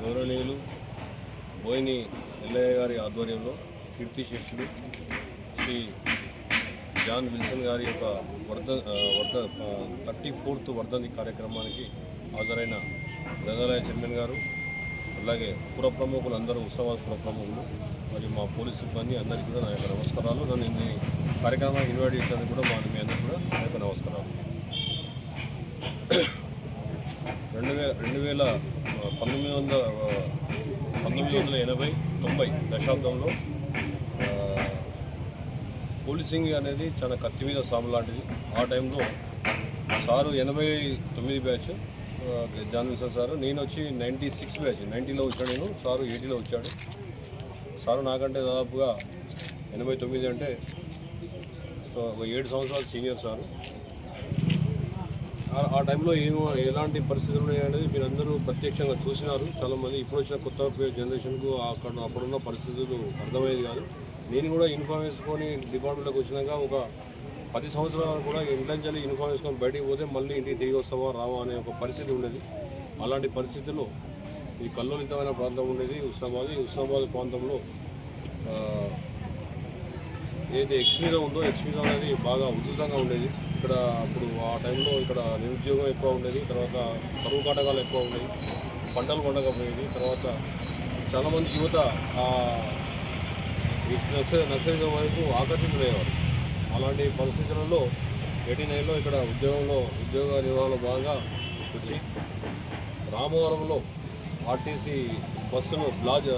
గౌరవనీయులు బోయిని ఎల్లయ్య గారి ఆధ్వర్యంలో కీర్తి శిష్యుడు శ్రీ జాన్ విల్సన్ గారి యొక్క వర్ధ వర్ధ థర్టీ ఫోర్త్ వర్ధంతి కార్యక్రమానికి హాజరైన గ్రంథాలయ చైర్మన్ గారు అలాగే పుర ప్రముఖులు అందరూ ఉత్సవాల పుర ప్రముఖులు మరియు మా పోలీస్ సిబ్బంది అందరికీ కూడా నా యొక్క నమస్కారాలు. నన్ను ఈ కార్యక్రమానికి ఇన్వైట్ చేసినందుకు కూడా మా మీ అందరికీ కూడా నా యొక్క నమస్కారాలు. రెండు వేల రెండు వేల పంతొమ్మిది వందల పంతొమ్మిది వందల ఎనభై తొంభై దశాబ్దంలో పోలీసింగ్ అనేది చాలా కత్తి మీద సాము లాంటిది. ఆ టైంలో సారు ఎనభై తొమ్మిది బ్యాచ్ ఆ, జాన్ సారు నేను వచ్చి నైంటీ సిక్స్ బ్యాచ్ నైంటీలో వచ్చాడు నేను సారు ఎయిటీలో వచ్చాడు. సారు నాకంటే దాదాపుగా ఎనభై తొమ్మిది అంటే ఒక ఏడు సంవత్సరాలు సీనియర్ సారు. ఆ- టైంలో ఏమో ఎలాంటి పరిస్థితులు ఉన్నాయనేది మీరందరూ ప్రత్యక్షంగా చూసినారు. చాలామంది ఇప్పుడు వచ్చిన కొత్త జనరేషన్కు అక్కడ అప్పుడున్న పరిస్థితులు అర్థమయ్యేది కాదు. నేను కూడా యూనిఫామ్ వేసుకొని డిపార్ట్మెంట్లోకి వచ్చినాక ఒక పది సంవత్సరాలు కూడా ఇంట్లోంచి యూనిఫామ్ వేసుకొని బయటికి పోతే మళ్ళీ ఇంటికి తిరిగి వస్తావా రావా అనే ఒక పరిస్థితి ఉండేది. అలాంటి పరిస్థితుల్లో ఈ కల్లోలితమైన ప్రాంతం ఉండేది ఉస్మాబాద్ ఈ ఉస్మాబాద్ ప్రాంతంలో ఏది ఏదైతే ఉందో ఎక్స్మీద అనేది బాగా ఉధృతంగా ఉండేది. ఇక్కడ అప్పుడు ఆ టైంలో ఇక్కడ నిరుద్యోగం ఎక్కువ ఉండేది తర్వాత కరువు కాటకాలు ఎక్కువ ఉండేవి పంటలు పండకపోయేది తర్వాత చాలామంది యువత ఆ ఈ నక్స నక్సలిజం వైపు ఆకర్షితులయ్యేవారు. అలాంటి పరిస్థితులలో ఎయిటీ నైన్లో ఇక్కడ ఉద్యోగంలో ఉద్యోగ నిర్వహణలో భాగంగా వచ్చి రామవరంలో ఆర్టీసీ బస్సును బ్లాజ్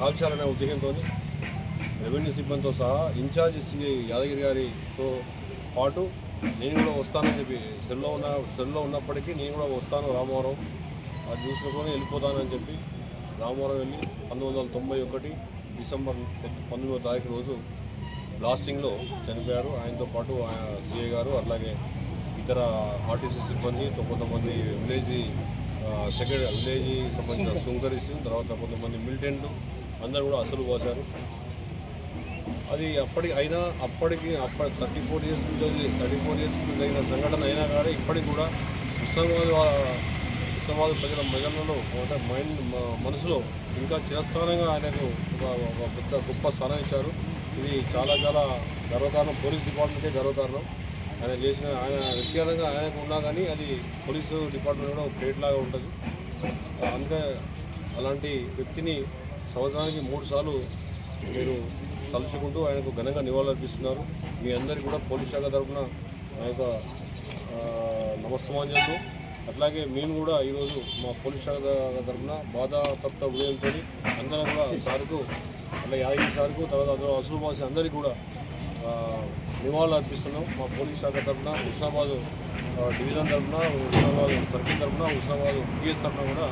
కాల్చాలనే ఉద్దేశంతో రెవెన్యూ సిబ్బందితో సహా ఇన్ఛార్జ్ సిఐ యాదగిరి గారితో పాటు నేను కూడా వస్తానని చెప్పి సెల్లో ఉన్న సెల్లో ఉన్నప్పటికీ నేను కూడా వస్తాను రామవరం. అది చూసుకొని వెళ్ళిపోతానని చెప్పి రామవరం వెళ్ళి పంతొమ్మిది వందల తొంభై ఒకటి డిసెంబర్ పంతొమ్మిదో తారీఖు రోజు బ్లాస్టింగ్లో చనిపోయారు. ఆయనతో పాటు ఆయన గారు అలాగే ఇతర ఆర్టీసీ సిబ్బంది కొంతమంది విలేజ్ సెక్రటరీ విలేజ్ సంబంధించిన సుంకరీస్ తర్వాత కొంతమంది మిలిటెంట్లు అందరూ కూడా అసలు పోసారు అది అప్పటికి అయినా అప్పటికి అప్పటి థర్టీ ఫోర్ ఇయర్స్ నుంచి థర్టీ ఫోర్ ఇయర్స్ జరిగిన సంఘటన అయినా కానీ ఇప్పటికి కూడా ఉస్మానాబాద్ వా- ప్రజల ప్రజలలో అంటే మైండ్ మనసులో ఇంకా చిరస్థానంగా ఆయనకు ఒక పెద్ద గొప్ప స్థానం ఇచ్చారు. ఇది చాలా చాలా గర్వకారణం. పోలీస్ డిపార్ట్మెంటే గర్వకారణం. ఆయన చేసిన ఆయన వ్యక్తిగతంగా ఆయనకు ఉన్నా కానీ అది పోలీసు డిపార్ట్మెంట్ కూడా ఒక లాగా ఉంటుంది. అందుకే అలాంటి వ్యక్తిని సంవత్సరానికి మూడు సార్లు మీరు తలుచుకుంటూ ఆయనకు ఘనంగా నివాళులర్పిస్తున్నారు. మీ అందరికీ కూడా పోలీస్ శాఖ తరఫున నా యొక్క నమస్సమాంజలు అట్లాగే మేము కూడా ఈరోజు మా పోలీస్ శాఖ తరఫున బాధాతప్త ఉదయంతో అందరం కూడా సార్కు అట్లా యాదగిరి సార్కు తర్వాత అందరూ అసలు అందరికీ కూడా ఆ, నివాళులు అర్పిస్తున్నాం మా పోలీస్ శాఖ తరఫున హుస్నాబాద్ డివిజన్ తరఫున హుస్నాబాద్ సర్కిల్ తరఫున హుస్నాబాద్ పిఎస్ తరఫున కూడా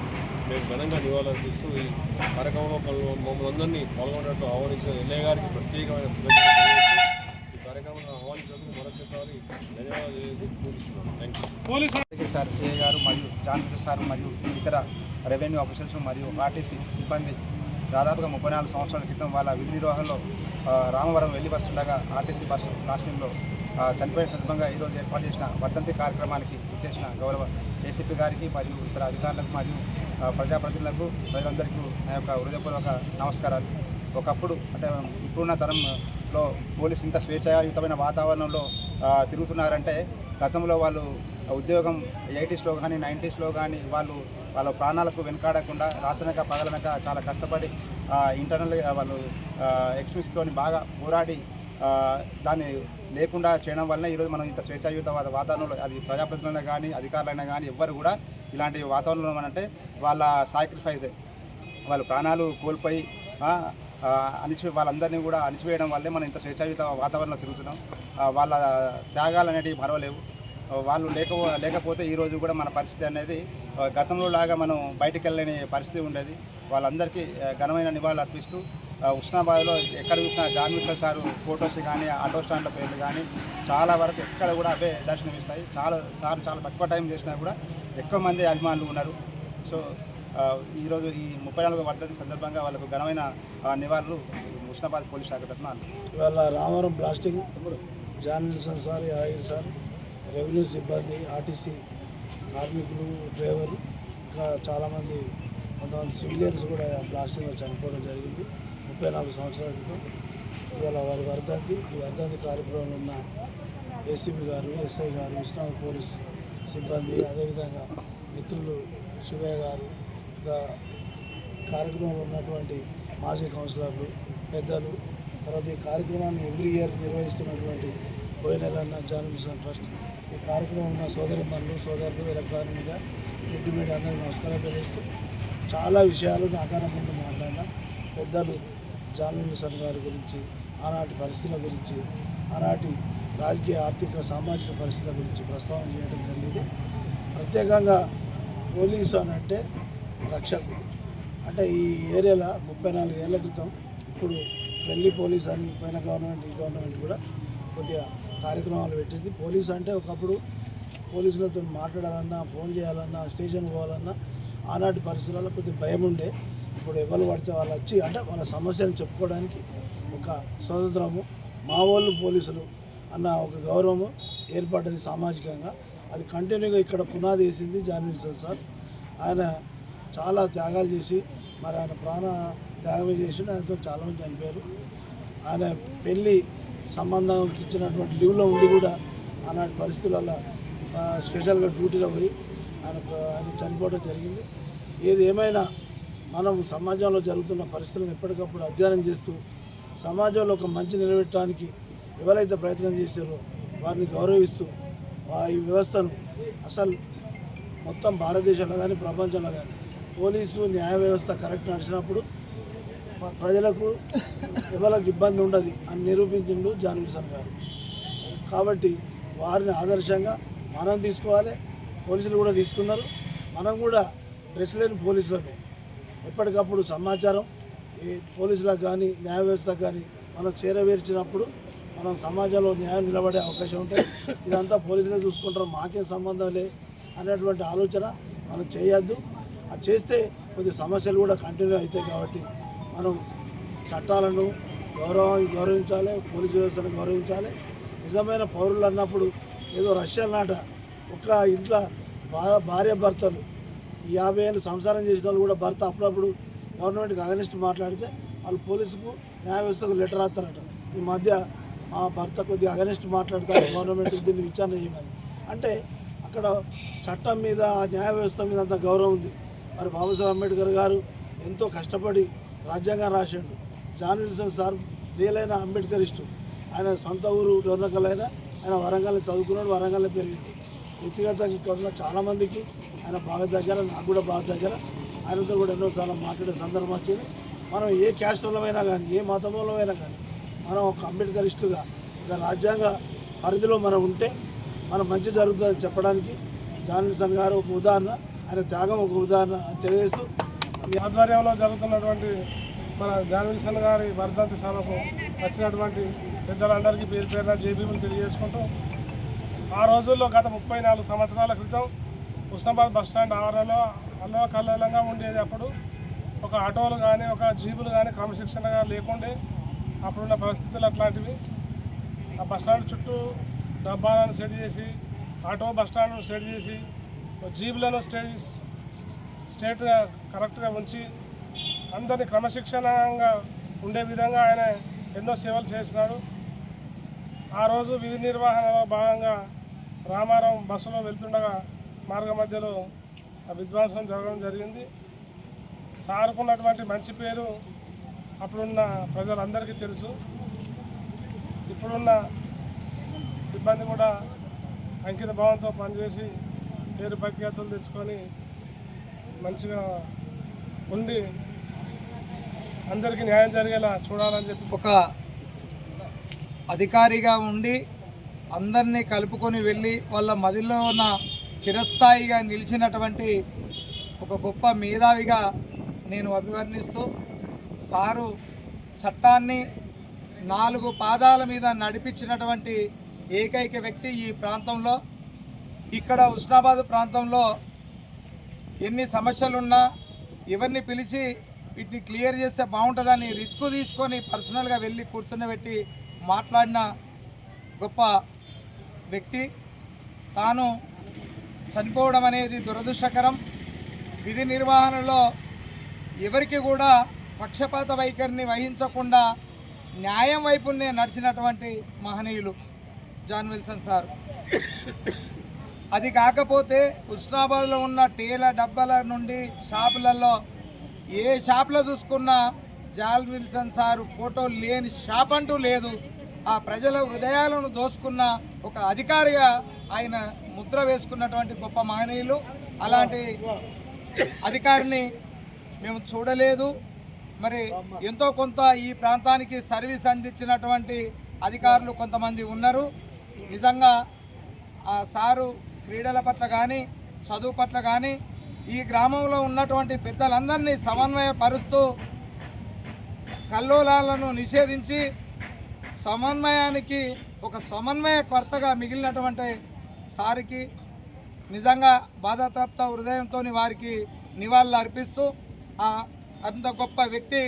మేము ఘనంగా నివాళులు అర్పిస్తూ ఈ కార్యక్రమంలో మమ్మల్ని అందరినీ పాల్గొనేట్టు ఆహ్వానించిన ఎల్ఏ గారికి ప్రత్యేకమైన ఈ కార్యక్రమంలో ఆహ్వానించినందుకు మరొకసారి ధన్యవాదాలు తెలియజేస్తూ థ్యాంక్ యూ సార్ సిఏ గారు మరియు జాన్సన్ సార్ మరియు ఇతర రెవెన్యూ ఆఫీసర్స్ మరియు ఆర్టీసీ సిబ్బంది దాదాపుగా ముప్పై నాలుగు సంవత్సరాల క్రితం వాళ్ళ విధి నిర్వహణలో రామవరం వెళ్ళి వస్తుండగా ఆర్టీసీ బస్సు రాష్ట్రంలో చనిపోయిన సందర్భంగా ఈరోజు ఏర్పాటు చేసిన వర్ధంతి కార్యక్రమానికి ఇచ్చేసిన గౌరవ ఏసీపీ గారికి మరియు ఇతర అధికారులకు మరియు ప్రజాప్రతినిధులకు ప్రజలందరికీ నా యొక్క హృదయపూర్వక నమస్కారాలు. ఒకప్పుడు అంటే ఇప్పుడున్న తరంలో పోలీసు ఇంత స్వేచ్ఛాయుతమైన వాతావరణంలో తిరుగుతున్నారంటే గతంలో వాళ్ళు ఉద్యోగం ఎయిటీస్లో కానీ నైంటీస్లో కానీ వాళ్ళు వాళ్ళ ప్రాణాలకు వెనకాడకుండా రాత్రనక పగలనక చాలా కష్టపడి ఇంటర్నల్గా వాళ్ళు ఎక్స్ప్రెస్తో బాగా పోరాడి దాన్ని లేకుండా చేయడం వల్ల ఈరోజు మనం ఇంత స్వేచ్ఛాయుత వాతావరణంలో అది ప్రజాప్రతినిధులైనా కానీ అధికారులైనా కానీ ఎవ్వరు కూడా ఇలాంటి వాతావరణంలో అంటే వాళ్ళ సాక్రిఫైస్ వాళ్ళ ప్రాణాలు కోల్పోయి అణిచి వాళ్ళందరినీ కూడా అణిచివేయడం వల్లే మనం ఇంత స్వేచ్ఛాయుత వాతావరణంలో తిరుగుతున్నాం. వాళ్ళ త్యాగాలు అనేటివి మరవలేవు. వాళ్ళు లేక లేకపోతే ఈరోజు కూడా మన పరిస్థితి అనేది గతంలో లాగా మనం బయటికి వెళ్ళలేని పరిస్థితి ఉండేది. వాళ్ళందరికీ ఘనమైన నివాళులు అర్పిస్తూ ఆ, ఎక్కడ చూసినా జాన్మిత్ర సారు ఫొటోస్ కానీ ఆటో స్టాండ్ల పేర్లు కానీ చాలా వరకు ఎక్కడ కూడా అవే దర్శనమిస్తాయి. చాలా సార్ చాలా తక్కువ టైం చేసినా కూడా ఎక్కువ మంది అభిమానులు ఉన్నారు. సో ఈరోజు ఈ ముప్పై నాలుగు వర్ధంతి సందర్భంగా వాళ్ళకు ఘనమైన నివారణలు నివాళులు పోలీస్ శాఖ తరఫున ఇవాళ రామవరం బ్లాస్టింగ్ జాన్ సార్ ఆయుర్ సార్ రెవెన్యూ సిబ్బంది ఆర్టీసీ కార్మికులు డ్రైవర్ ఇంకా చాలామంది కొంతమంది సివిలియన్స్ కూడా బ్లాస్టింగ్లో చనిపోవడం జరిగింది. ముప్పై నాలుగు సంవత్సరాల క్రితం ఇవాళ వారి వర్ధంతి ఈ వర్ధంతి కార్యక్రమంలో ఉన్న ఏసీబీ గారు ఎస్ఐ గారు విశ్వనాథ్ పోలీస్ సిబ్బంది అదేవిధంగా మిత్రులు శివయ్య గారు ఇంకా కార్యక్రమంలో ఉన్నటువంటి మాజీ కౌన్సిలర్లు పెద్దలు తర్వాత ఈ కార్యక్రమాన్ని ఎవ్రీ ఇయర్ నిర్వహిస్తున్నటువంటి పోయినెలన్న జాన్ మిషన్ ట్రస్ట్ ఈ కార్యక్రమం ఉన్న సోదరి మనులు సోదరులు ఎలక్ట్రానిక్ మీద రెడ్డి మీడియా అందరికీ నమస్కారం తెలియజేస్తూ చాలా విషయాలు నాకన్నా ముందు మాట్లాడిన పెద్దలు జాన్ మిషన్ గారి గురించి ఆనాటి పరిస్థితుల గురించి ఆనాటి రాజకీయ ఆర్థిక సామాజిక పరిస్థితుల గురించి ప్రస్తావన చేయడం జరిగింది. ప్రత్యేకంగా పోలీసు అని అంటే రక్షకుడు అంటే ఈ ఏరియాలో ముప్పై నాలుగు ఏళ్ళ క్రితం ఇప్పుడు ఢిల్లీ పోలీస్ అని పైన గవర్నమెంట్ ఈ గవర్నమెంట్ కూడా కొద్దిగా కార్యక్రమాలు పెట్టింది. పోలీస్ అంటే ఒకప్పుడు పోలీసులతో మాట్లాడాలన్నా ఫోన్ చేయాలన్నా స్టేషన్ పోవాలన్నా ఆనాటి పరిస్థితులలో కొద్దిగా భయం ఉండే. ఇప్పుడు ఎవరు పడితే వాళ్ళు వచ్చి అంటే వాళ్ళ సమస్యలు చెప్పుకోవడానికి ఒక స్వతంత్రము. మా వాళ్ళు పోలీసులు అన్న ఒక గౌరవము ఏర్పడ్డది సామాజికంగా. అది కంటిన్యూగా ఇక్కడ పునాది వేసింది జాన్విల్సన్ సార్ ఆయన చాలా త్యాగాలు చేసి మరి ఆయన ప్రాణ త్యాగం చేసి ఆయనతో చాలామంది చనిపోయారు ఆయన పెళ్ళి సంబంధం ఇచ్చినటువంటి లీవ్లో ఉండి కూడా ఆనాటి పరిస్థితులలో స్పెషల్గా డ్యూటీలో పోయి ఆయన ఆయన చనిపోవడం జరిగింది. ఏది ఏమైనా మనం సమాజంలో జరుగుతున్న పరిస్థితులను ఎప్పటికప్పుడు అధ్యయనం చేస్తూ సమాజంలో ఒక మంచి నిలబెట్టడానికి ఎవరైతే ప్రయత్నం చేశారో వారిని గౌరవిస్తూ ఆ ఈ వ్యవస్థను అసలు మొత్తం భారతదేశంలో కానీ ప్రపంచంలో కానీ పోలీసు న్యాయ వ్యవస్థ కరెక్ట్ నడిచినప్పుడు ప్రజలకు ఎవరికి ఇబ్బంది ఉండదు అని నిరూపించిండు జాన్విసన్ గారు. కాబట్టి వారిని ఆదర్శంగా మనం తీసుకోవాలి పోలీసులు కూడా తీసుకున్నారు మనం కూడా డ్రెస్ లేని పోలీసులమే. ఎప్పటికప్పుడు సమాచారం ఈ పోలీసులకు కానీ న్యాయ వ్యవస్థకు కానీ మనం చేరవేర్చినప్పుడు మనం సమాజంలో న్యాయం నిలబడే అవకాశం ఉంటుంది ఇదంతా పోలీసులే చూసుకుంటారు. మాకేం సంబంధం లే అనేటువంటి ఆలోచన మనం చేయొద్దు. అది చేస్తే కొద్ది సమస్యలు కూడా కంటిన్యూ అవుతాయి కాబట్టి మనం చట్టాలను గౌరవం గౌరవించాలి పోలీసు వ్యవస్థను గౌరవించాలి. నిజమైన పౌరులు అన్నప్పుడు ఏదో రష్యా నాట ఒక ఇంట్లో భా- భార్య భర్తలు యాభై ఏళ్ళు సంసారం చేసిన వాళ్ళు కూడా భర్త అప్పుడప్పుడు గవర్నమెంట్కి అగనిస్ట్ మాట్లాడితే వాళ్ళు పోలీసుకు న్యాయ వ్యవస్థకు లెటర్ రాస్తారట. ఈ మధ్య మా భర్త కొద్దిగా అగనిస్ట్ మాట్లాడతారు గవర్నమెంట్కి దీన్ని విచారణ చేయమని. అంటే అక్కడ చట్టం మీద ఆ న్యాయ వ్యవస్థ మీద అంత గౌరవం ఉంది. మరి బాబాసాహెబ్ అంబేద్కర్ గారు ఎంతో కష్టపడి రాజ్యాంగం రాశాడు జాన్ విల్సన్ సార్ రియల్ అయిన ఇష్టం ఆయన సొంత ఊరు డోర్నకల్ అయినా ఆయన వరంగల్ చదువుకున్నాడు వరంగల్లో పెరిగింది వ్యక్తిగతంగా ఇక్కడ చాలామందికి ఆయన బాగా దగ్గర నాకు కూడా బాగా దగ్గర. ఆయనతో కూడా ఎన్నోసార్లు మాట్లాడే సందర్భం వచ్చింది. మనం ఏ క్యాస్ట్ వాళ్ళమైనా కానీ ఏ మతం వాళ్ళమైనా కానీ మనం ఒక అంబేద్కరిస్టుగా ఒక రాజ్యాంగ పరిధిలో మనం ఉంటే మనం మంచి జరుగుతుందని చెప్పడానికి జాన్సన్ గారు ఒక ఉదాహరణ ఆయన త్యాగం ఒక ఉదాహరణ అని తెలియజేస్తూ ఈ ఆధ్వర్యంలో జరుగుతున్నటువంటి మన జాన్సన్ గారి వర్ధంతి సభకు వచ్చినటువంటి పెద్దలందరికీ పేరు పేరున జేబీలు తెలియజేసుకుంటూ ఆ రోజుల్లో గత ముప్పై నాలుగు సంవత్సరాల క్రితం ఉస్నాబాద్ బస్టాండ్ ఆవరణలో అల్లో ఉండేది అప్పుడు ఒక ఆటోలు కానీ ఒక జీపులు కానీ క్రమశిక్షణగా లేకుండే అప్పుడున్న పరిస్థితులు అట్లాంటివి. ఆ బస్ స్టాండ్ చుట్టూ డబ్బాలను సెట్ చేసి ఆటో బస్ స్టాండ్ సెట్ చేసి జీపులను స్టే స్టేట్గా కరెక్ట్గా ఉంచి అందరినీ క్రమశిక్షణంగా ఉండే విధంగా ఆయన ఎన్నో సేవలు చేసినాడు. ఆ రోజు విధి నిర్వహణలో భాగంగా రామారావు బస్సులో వెళ్తుండగా మార్గ మధ్యలో ఆ విధ్వంసం జరగడం జరిగింది. సారుకున్నటువంటి మంచి పేరు అప్పుడున్న ప్రజలందరికీ తెలుసు. ఇప్పుడున్న సిబ్బంది కూడా అంకిత భావంతో పనిచేసి పేరు ప్రఖ్యాతులు తెచ్చుకొని మంచిగా ఉండి అందరికీ న్యాయం జరిగేలా చూడాలని చెప్పి ఒక అధికారిగా ఉండి అందరినీ కలుపుకొని వెళ్ళి వాళ్ళ మదిలో ఉన్న చిరస్థాయిగా నిలిచినటువంటి ఒక గొప్ప మేధావిగా నేను అభివర్ణిస్తూ సారు చట్టాన్ని నాలుగు పాదాల మీద నడిపించినటువంటి ఏకైక వ్యక్తి ఈ ప్రాంతంలో. ఇక్కడ ఉస్నాబాద్ ప్రాంతంలో ఎన్ని సమస్యలున్నా ఎవరిని పిలిచి వీటిని క్లియర్ చేస్తే బాగుంటుందని రిస్క్ తీసుకొని పర్సనల్గా వెళ్ళి కూర్చుని పెట్టి మాట్లాడిన గొప్ప వ్యక్తి తాను చనిపోవడం అనేది దురదృష్టకరం. విధి నిర్వహణలో ఎవరికి కూడా పక్షపాత వైఖరిని వహించకుండా న్యాయం వైపునే నడిచినటువంటి మహనీయులు జాన్ విల్సన్ సార్. అది కాకపోతే ఉస్నాబాద్లో ఉన్న టీల డబ్బాల నుండి షాపులలో ఏ షాప్లో చూసుకున్నా జాన్ విల్సన్ సార్ ఫోటో లేని షాప్ అంటూ లేదు. ఆ ప్రజల హృదయాలను దోసుకున్న ఒక అధికారిగా ఆయన ముద్ర వేసుకున్నటువంటి గొప్ప మహనీయులు. అలాంటి అధికారిని మేము చూడలేదు. మరి ఎంతో కొంత ఈ ప్రాంతానికి సర్వీస్ అందించినటువంటి అధికారులు కొంతమంది ఉన్నారు. నిజంగా ఆ సారు క్రీడల పట్ల కానీ చదువు పట్ల కానీ ఈ గ్రామంలో ఉన్నటువంటి పెద్దలందరినీ సమన్వయపరుస్తూ కల్లోలాలను నిషేధించి సమన్వయానికి ఒక సమన్వయ కొరతగా మిగిలినటువంటి సారికి నిజంగా బాధాతప్త హృదయంతో వారికి నివాళులు అర్పిస్తూ ఆ అంత గొప్ప వ్యక్తి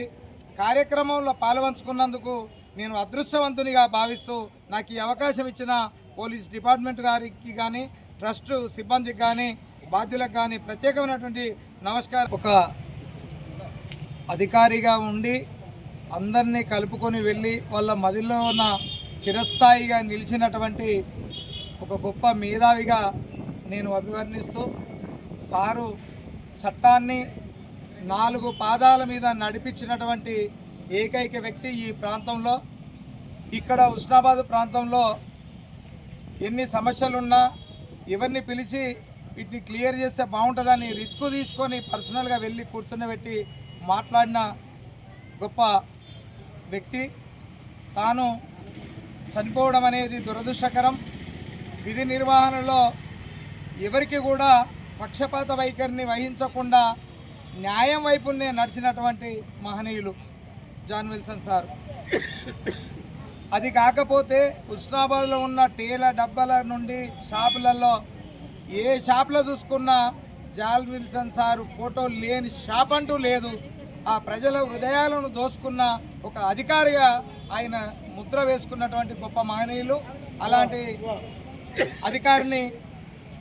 కార్యక్రమంలో పాల్పంచుకున్నందుకు నేను అదృష్టవంతునిగా భావిస్తూ నాకు ఈ అవకాశం ఇచ్చిన పోలీస్ డిపార్ట్మెంట్ గారికి కానీ ట్రస్ట్ సిబ్బందికి కానీ బాధ్యులకు కానీ ప్రత్యేకమైనటువంటి నమస్కారం. ఒక అధికారిగా ఉండి అందరినీ కలుపుకొని వెళ్ళి వాళ్ళ మదిలో ఉన్న చిరస్థాయిగా నిలిచినటువంటి ఒక గొప్ప మేధావిగా నేను అభివర్ణిస్తూ సారు చట్టాన్ని నాలుగు పాదాల మీద నడిపించినటువంటి ఏకైక వ్యక్తి ఈ ప్రాంతంలో. ఇక్కడ ఉస్నాబాద్ ప్రాంతంలో ఎన్ని సమస్యలున్నా ఎవరిని పిలిచి వీటిని క్లియర్ చేస్తే బాగుంటుందని రిస్క్ తీసుకొని పర్సనల్గా వెళ్ళి కూర్చొని మాట్లాడిన గొప్ప వ్యక్తి తాను చనిపోవడం అనేది దురదృష్టకరం. విధి నిర్వహణలో ఎవరికి కూడా పక్షపాత వైఖరిని వహించకుండా న్యాయం వైపునే నడిచినటువంటి మహనీయులు జాన్ విల్సన్ సార్. అది కాకపోతే ఉస్నాబాద్లో ఉన్న టీల డబ్బాల నుండి షాపులలో ఏ షాప్లో చూసుకున్నా జాల్ విల్సన్ సార్ ఫోటో లేని షాప్ అంటూ లేదు. ఆ ప్రజల హృదయాలను దోసుకున్న ఒక అధికారిగా ఆయన ముద్ర వేసుకున్నటువంటి గొప్ప మహనీయులు. అలాంటి అధికారిని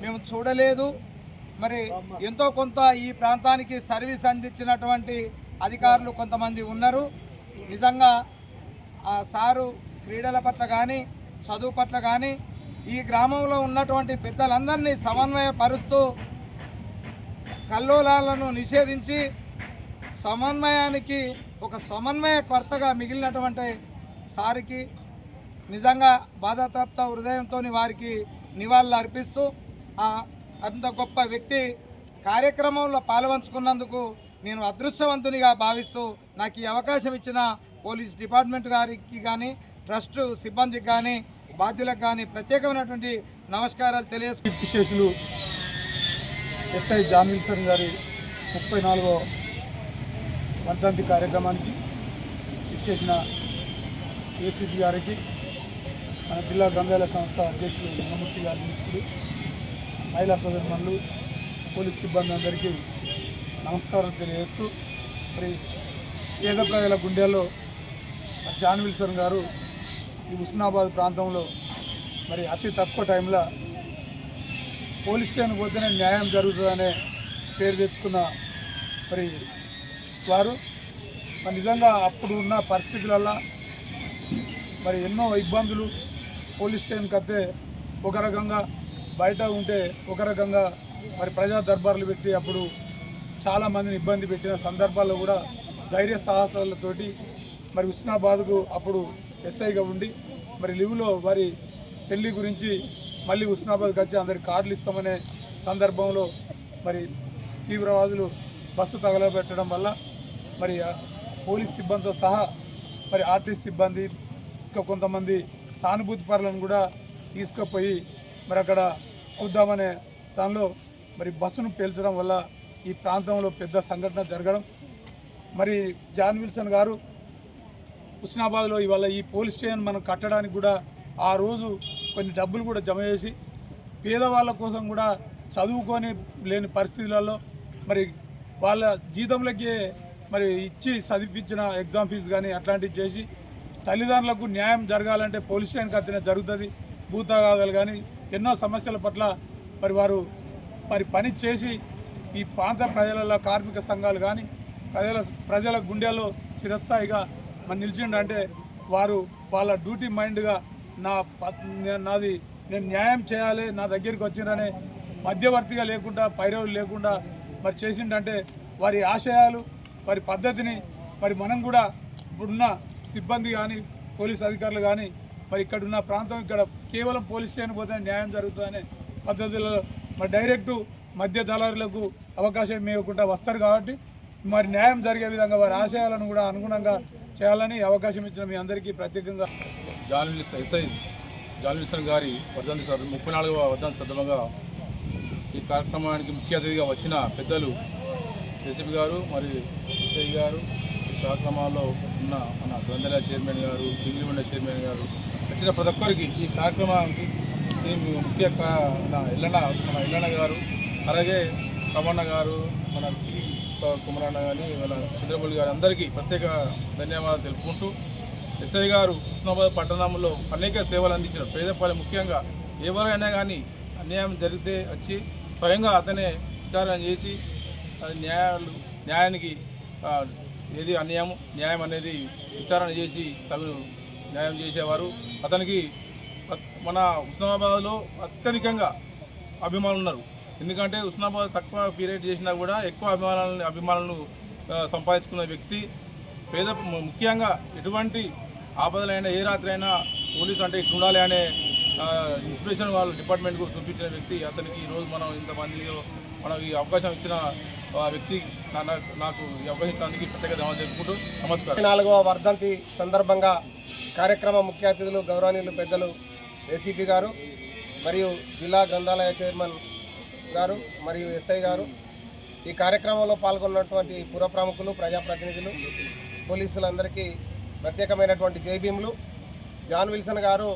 మేము చూడలేదు. మరి ఎంతో కొంత ఈ ప్రాంతానికి సర్వీస్ అందించినటువంటి అధికారులు కొంతమంది ఉన్నారు. నిజంగా ఆ సారు క్రీడల పట్ల కానీ చదువు పట్ల కానీ ఈ గ్రామంలో ఉన్నటువంటి పెద్దలందరినీ సమన్వయపరుస్తూ కల్లోలాలను నిషేధించి సమన్వయానికి ఒక సమన్వయకర్తగా మిగిలినటువంటి సారికి నిజంగా బాధాతప్త హృదయంతో వారికి నివాళులు అర్పిస్తూ ఆ అంత గొప్ప వ్యక్తి కార్యక్రమంలో పాల్పంచుకున్నందుకు నేను అదృష్టవంతునిగా భావిస్తూ నాకు ఈ అవకాశం ఇచ్చిన పోలీస్ డిపార్ట్మెంట్ గారికి కానీ ట్రస్ట్ సిబ్బందికి కానీ బాధ్యులకు కానీ ప్రత్యేకమైనటువంటి నమస్కారాలు తెలియజేసుకు ఎస్ఐ జామీల్ విల్సన్ గారి ముప్పై నాలుగో వర్ధంతి కార్యక్రమానికి ఇచ్చేసిన ఏసీపీ గారికి మన జిల్లా గ్రంథాలయ సంస్థ అధ్యక్షులు లింగమూర్తి గారి మిత్రులు మహిళా సోదరుమణులు పోలీస్ సిబ్బంది అందరికీ నమస్కారం తెలియజేస్తూ మరి పేద ప్రజల గుండెల్లో జాన్ విల్సన్ గారు ఈ హుస్నాబాద్ ప్రాంతంలో మరి అతి తక్కువ టైంలో పోలీస్ స్టేషన్ పోతేనే న్యాయం జరుగుతుందనే పేరు తెచ్చుకున్న మరి వారు. మరి నిజంగా అప్పుడు ఉన్న పరిస్థితులలో మరి ఎన్నో ఇబ్బందులు పోలీస్ స్టేషన్కి వస్తే ఒక రకంగా బయట ఉంటే ఒక రకంగా మరి ప్రజా దర్బార్లు పెట్టి అప్పుడు చాలామందిని ఇబ్బంది పెట్టిన సందర్భాల్లో కూడా ధైర్య సాహసాలతోటి మరి హుస్నాబాద్కు అప్పుడు ఎస్ఐగా ఉండి మరి లివ్లో వారి పెళ్ళి గురించి మళ్ళీ హుస్నాబాద్కి వచ్చి అందరికి కార్డులు ఇస్తామనే సందర్భంలో మరి తీవ్రవాదులు బస్సు తగలబెట్టడం వల్ల మరి పోలీస్ సిబ్బందితో సహా మరి ఆర్టీసీ సిబ్బంది ఇంకా కొంతమంది సానుభూతి పరులను కూడా తీసుకుపోయి మరి అక్కడ చూద్దామనే దానిలో మరి బస్సును పేల్చడం వల్ల ఈ ప్రాంతంలో పెద్ద సంఘటన జరగడం. మరి జాన్ విల్సన్ గారు హుస్నాబాద్లో ఇవాళ ఈ పోలీస్ స్టేషన్ మనం కట్టడానికి కూడా ఆ రోజు కొన్ని డబ్బులు కూడా జమ చేసి పేదవాళ్ళ కోసం కూడా చదువుకొని లేని పరిస్థితులలో మరి వాళ్ళ జీతంలోకి మరి ఇచ్చి చదివించిన ఎగ్జామ్ ఫీజు కానీ అట్లాంటివి చేసి తల్లిదండ్రులకు న్యాయం జరగాలంటే పోలీస్ స్టేషన్కి అతనే జరుగుతుంది. భూతగాదాలు కానీ ఎన్నో సమస్యల పట్ల మరి వారు మరి పని చేసి ఈ ప్రాంత ప్రజలలో కార్మిక సంఘాలు కానీ ప్రజల ప్రజల గుండెల్లో చిరస్థాయిగా మరి నిలిచిండంటే వారు వాళ్ళ డ్యూటీ మైండ్గా నా నాది నేను న్యాయం చేయాలి నా దగ్గరికి వచ్చిందనే మధ్యవర్తిగా లేకుండా పైరవులు లేకుండా మరి చేసిండంటే వారి ఆశయాలు వారి పద్ధతిని మరి మనం కూడా ఇప్పుడున్న సిబ్బంది కానీ పోలీస్ అధికారులు కానీ మరి ఇక్కడ ఉన్న ప్రాంతం ఇక్కడ కేవలం పోలీస్ స్టేషన్ పోతే న్యాయం జరుగుతుందనే పద్ధతిలో మరి డైరెక్టు మధ్య దళారులకు అవకాశం ఇవ్వకుండా వస్తారు కాబట్టి మరి న్యాయం జరిగే విధంగా వారి ఆశయాలను కూడా అనుగుణంగా చేయాలని అవకాశం ఇచ్చిన మీ అందరికీ ప్రత్యేకంగా జాన్ ఎస్ఐ జాన్ గారి వర్ధంతి ముప్పై నాలుగవ వర్ధంతి సందర్భంగా ఈ కార్యక్రమానికి ముఖ్య అతిథిగా వచ్చిన పెద్దలు జేసీపీ గారు మరియు ఎస్ఐ గారు ఈ కార్యక్రమాల్లో ఉన్న మన గ్రంథాలయ చైర్మన్ గారు సింగిలిమండ చైర్మన్ గారు వచ్చిన ప్రతి ఒక్కరికి ఈ కార్యక్రమానికి ముఖ్య నా మన ఇల్లన్న మన ఇల్లన్న గారు అలాగే రమణ గారు మన కుమరన్న కానీ మన చంద్రమౌళి గారు అందరికీ ప్రత్యేక ధన్యవాదాలు తెలుపుకుంటూ ఎస్ఐ గారు హుస్నాబాద్ పట్టణంలో అనేక సేవలు అందించారు పేదపాలి ముఖ్యంగా ఎవరైనా కానీ అన్యాయం జరిగితే వచ్చి స్వయంగా అతనే విచారణ చేసి అది న్యాయాలు న్యాయానికి ఏది అన్యాయం న్యాయం అనేది విచారణ చేసి తగు న్యాయం చేసేవారు. అతనికి మన హుస్నాబాద్లో అత్యధికంగా అభిమానులు ఉన్నారు. ఎందుకంటే హుస్నాబాద్ తక్కువ పీరియడ్ చేసినా కూడా ఎక్కువ అభిమానాలను అభిమానులను సంపాదించుకున్న వ్యక్తి. పేద ముఖ్యంగా ఎటువంటి ఆపదలైనా ఏ రాత్రి అయినా పోలీసు అంటే ఇట్లా ఉండాలి అనే ఇన్స్పిరేషన్ వాళ్ళు డిపార్ట్మెంట్కు చూపించిన వ్యక్తి. అతనికి ఈరోజు మనం ఇంతమందిలో మనకి ఈ అవకాశం ఇచ్చిన ఆ వ్యక్తి నాకు ఈ అవకాశం ఇచ్చినందుకు ప్రత్యేక నమస్కారం. నాలుగవ వర్ధంతి సందర్భంగా కార్యక్రమ ముఖ్య అతిథులు గౌరవనీయులు పెద్దలు ఏసీపీ గారు మరియు జిల్లా గ్రంథాలయ చైర్మన్ గారు మరియు ఎస్ఐ గారు. ఈ కార్యక్రమంలో పాల్గొన్నటువంటి పుర ప్రముఖులు ప్రజాప్రతినిధులు పోలీసులందరికీ ప్రత్యేకమైనటువంటి జైభీములు జాన్ విల్సన్ గారు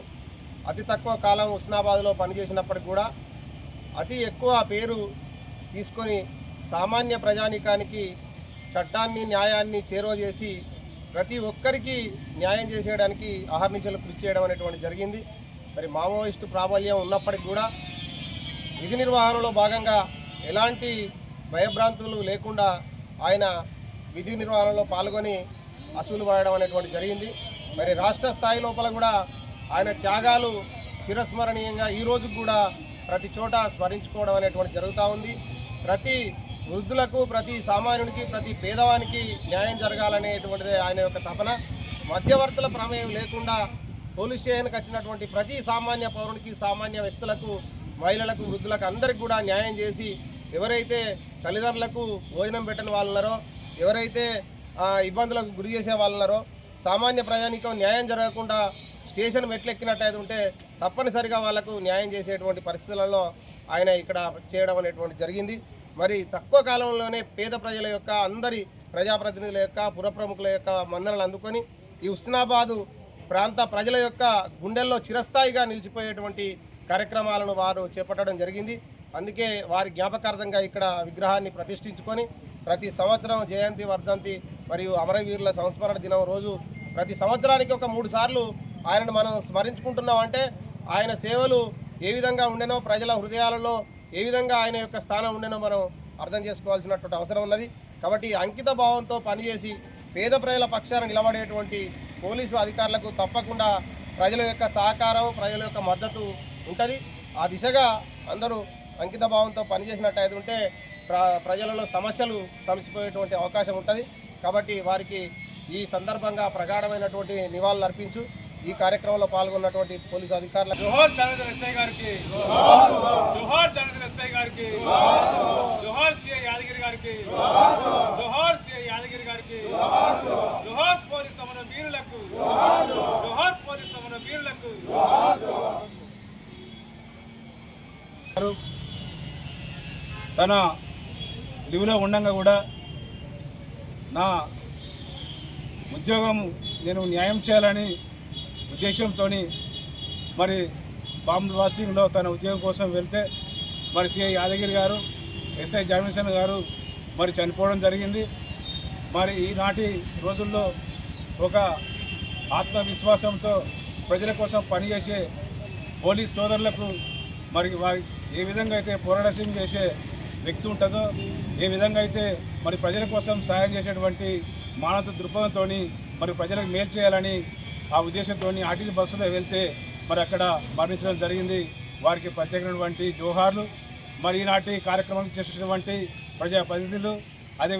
అతి తక్కువ కాలం ఉస్నాబాద్లో పనిచేసినప్పటికి కూడా అతి ఎక్కువ పేరు తీసుకొని సామాన్య ప్రజానీకానికి చట్టాన్ని న్యాయాన్ని చేరువ చేసి ప్రతి ఒక్కరికి న్యాయం చేసేయడానికి అహర్నిశలు కృషి చేయడం అనేటువంటి జరిగింది. మరి మావోయిస్టు ప్రాబల్యం ఉన్నప్పటికి కూడా విధి నిర్వహణలో భాగంగా ఎలాంటి భయభ్రాంతులు లేకుండా ఆయన విధి నిర్వహణలో పాల్గొని అసూలు పడడం అనేటువంటి జరిగింది. మరి రాష్ట్ర స్థాయి లోపల కూడా ఆయన త్యాగాలు చిరస్మరణీయంగా ఈ కూడా ప్రతి చోట స్మరించుకోవడం అనేటువంటి జరుగుతూ ఉంది. ప్రతి వృద్ధులకు ప్రతి సామాన్యునికి ప్రతి పేదవానికి న్యాయం జరగాలనేటువంటిది ఆయన యొక్క తపన. మధ్యవర్తుల ప్రమేయం లేకుండా పోలీస్ స్టేషన్కి వచ్చినటువంటి ప్రతి సామాన్య పౌరునికి సామాన్య వ్యక్తులకు మహిళలకు వృద్ధులకు అందరికి కూడా న్యాయం చేసి ఎవరైతే తల్లిదండ్రులకు భోజనం పెట్టని వాళ్ళున్నారో ఎవరైతే ఇబ్బందులకు గురి చేసే వాళ్ళున్నారో సామాన్య ప్రజానికం న్యాయం జరగకుండా స్టేషన్ మెట్లెక్కినట్టయితే ఉంటే తప్పనిసరిగా వాళ్ళకు న్యాయం చేసేటువంటి పరిస్థితులలో ఆయన ఇక్కడ చేయడం అనేటువంటి జరిగింది. మరి తక్కువ కాలంలోనే పేద ప్రజల యొక్క అందరి ప్రజాప్రతినిధుల యొక్క పురప్రముఖుల యొక్క మన్ననలు అందుకొని ఈ ఉస్నాబాదు ప్రాంత ప్రజల యొక్క గుండెల్లో చిరస్థాయిగా నిలిచిపోయేటువంటి కార్యక్రమాలను వారు చేపట్టడం జరిగింది. అందుకే వారి జ్ఞాపకార్థంగా ఇక్కడ విగ్రహాన్ని ప్రతిష్ఠించుకొని ప్రతి సంవత్సరం జయంతి వర్ధంతి మరియు అమరవీరుల సంస్మరణ దినం రోజు ప్రతి సంవత్సరానికి ఒక మూడు సార్లు ఆయనను మనం స్మరించుకుంటున్నామంటే ఆయన సేవలు ఏ విధంగా ఉండేనో ప్రజల హృదయాలలో ఏ విధంగా ఆయన యొక్క స్థానం ఉండేనో మనం అర్థం చేసుకోవాల్సినటువంటి అవసరం ఉన్నది. కాబట్టి అంకిత భావంతో పనిచేసి పేద ప్రజల పక్షాన నిలబడేటువంటి పోలీసు అధికారులకు తప్పకుండా ప్రజల యొక్క సహకారం ప్రజల యొక్క మద్దతు ఉంటుంది. ఆ దిశగా అందరూ అంకిత భావంతో పనిచేసినట్టయితే ఉంటే ప్ర ప్రజలలో సమస్యలు సమసిపోయేటువంటి అవకాశం ఉంటుంది. కాబట్టి వారికి ఈ సందర్భంగా ప్రగాఢమైనటువంటి నివాళులు అర్పించు ఈ కార్యక్రమంలో పాల్గొన్నటువంటి పోలీసు అధికారులు జోహార్ చంద్ర ఎస్ఐ గారికి జోహార్ చంద్ర ఎస్ఐ గారికి జోహార్ సిఐ యాదగిరి గారికి జోహార్ సిఐ యాదగిరి గారికి జోహార్ పోలీస్ సమర వీరులకు జోహార్ పోలీస్ సమర వీరులకు. తన లివ్లో ఉండగా కూడా నా ఉద్యోగం నేను న్యాయం చేయాలని ఉద్దేశంతో మరి బాంబు బ్లాస్టింగ్లో తన ఉద్యోగం కోసం వెళ్తే మరి సిఐ యాదగిరి గారు ఎస్ఐ జామిషన్ గారు మరి చనిపోవడం జరిగింది. మరి ఈనాటి రోజుల్లో ఒక ఆత్మవిశ్వాసంతో ప్రజల కోసం పనిచేసే పోలీస్ సోదరులకు మరి వారి ఏ విధంగా అయితే పోరాటం చేసే వ్యక్తి ఉంటుందో ఏ విధంగా అయితే మరి ప్రజల కోసం సహాయం చేసేటువంటి మానవ దృక్పథంతో మరి ప్రజలకు మేలు చేయాలని ఆ ఉద్దేశంతో ఆర్టీసీ బస్సులో వెళ్తే మరి అక్కడ మరణించడం జరిగింది. వారికి ప్రత్యేకమైనటువంటి జోహార్లు మరి ఈనాటి కార్యక్రమం చేసినటువంటి ప్రజాప్రతినిధులు అదే